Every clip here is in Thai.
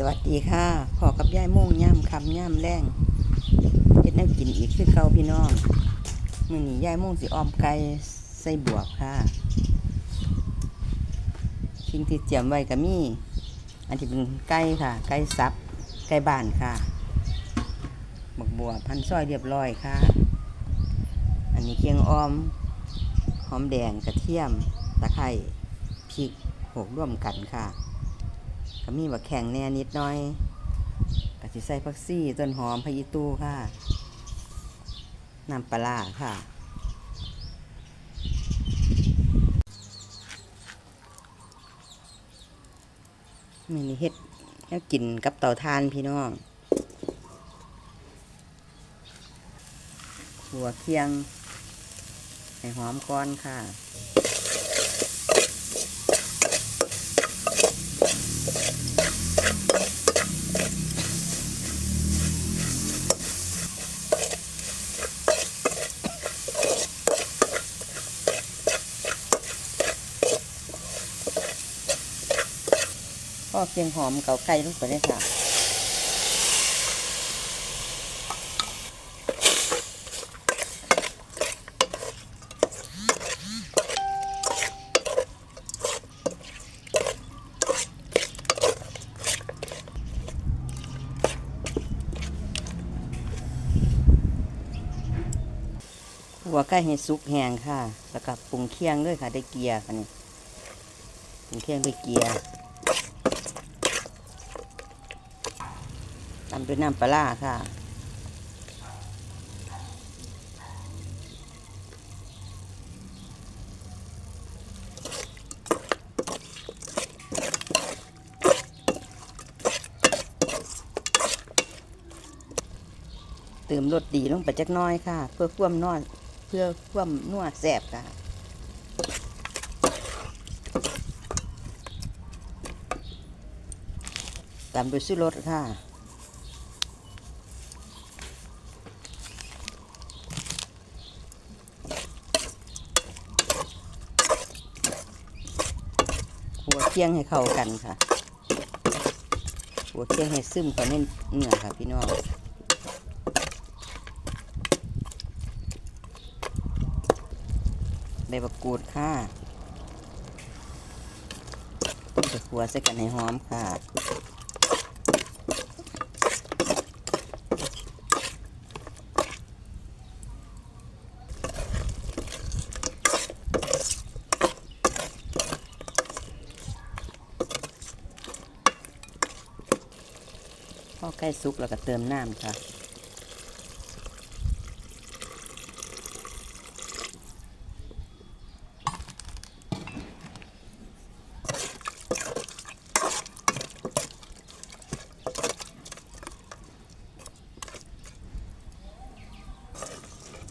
สวัสดีค่ะพอกับยายม่งย่ำคำย่ำแรงเฮ็ดน้ำกินอีกคือเก่าพี่น้องมือนี้ยายม่งสิออมไก่ใส่บวกค่ะสิ่งที่เตรียมไว้ก็มี อันที่เป็นไก่ค่ะ ไก่สับ ไก่บ้านค่ะบักบัวพันซอยเรียบร้อยค่ะ อันนี้เคียงออม หอมแดงกระเทียม ตะไคร้พริกโขลกร่วมกันค่ะ ก็มีบักแข็งแน่นิดหน่อยก็สิใส่ผักซี่ต้นหอมพะยิตูค่ะ น้ำปลาค่ะมีนี่เฮ็ดแล้วกินกับเต่าทานพี่น้องหัวเคียงให้หอมก้อนค่ะ ก็เพียงหอมเกาไก่ลงไปเลยค่ะหัวไก่ให้สุกแห้งค่ะ แล้วก็ปรุงเคียงด้วยค่ะได้เกียร์ค่ะนี่ปรุงเคียงด้วยเกียร์ำด้วยน้ำปลาร้าค่ะ เติมรสดีลงไปจักน้อยค่ะ เพื่อความนอนเพื่อความนัวแสบค่ะตามด้วยซื้อรสค่ะ หัวเคียงให้เข้ากันค่ะ หัวเคียงให้ซึมก่อนในเนื้อค่ะพี่น้องใบบักกูดค่ะจะขัวใส่กันให้หอมค่ะ พอใกล้สุกแล้วก็เติมน้ำค่ะ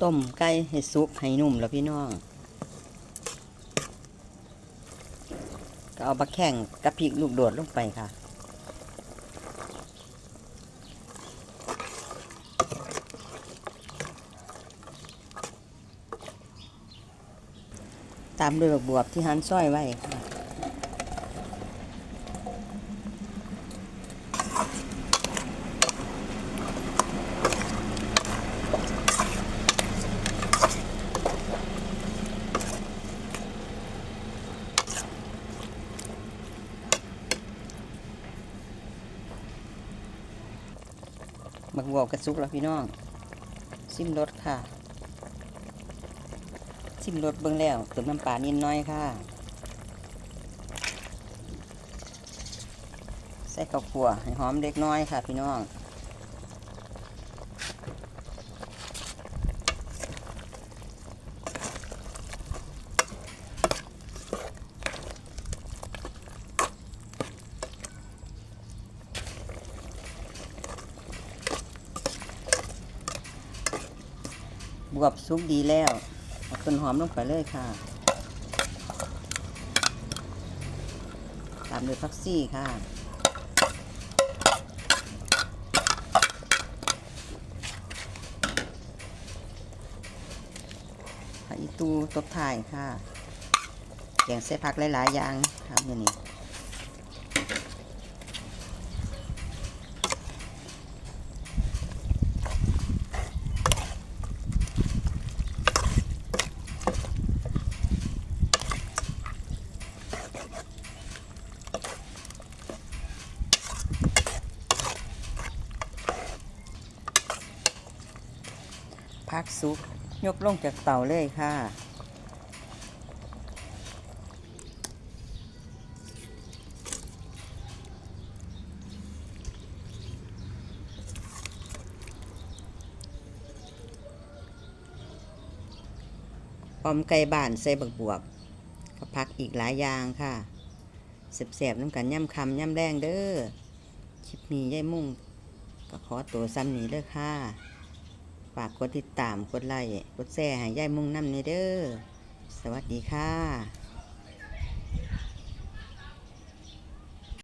ต้มไก่ให้สุกให้นุ่มแล้วพี่น้อง ก็เอาบะแข่งกะพริกลูกโดดลงไปค่ะ ตามด้วยบักบวบที่หั่นซอยไว้ค่ะบักบวบกระซุกแล้วพี่น้อง ซิมรสค่ะ ซิมรสเบิ่งแล้วเติมน้ำปลานิดน้อยค่ะ ใส่ข้าวคั่วให้หอมเล็กน้อยค่ะ พี่น้องบวบสุกดีแล้ว เอาต้นหอมลงไปเลยค่ะตามด้วยฟักซี่ค่ะอีตูตบถ่ายค่ะแกงใส่ผักหลาย ๆ อย่างครับนี่นี่ พักสุก ยกลงจากเตาเลยค่ะออมไก่บ้านใส่บักบวบกับพักอีกหลายอย่างค่ะเสบๆน้ำกันย่ำคำย่ำแรงเด้อคลิปนี้ยายมุ่งก็ขอตัวซ้ำนี้เด้อค่ะ ฝากกดติดตาม กดไลค์ กดแชร์ให้ยายมุ่งน้ำในเด้อ สวัสดีค่ะ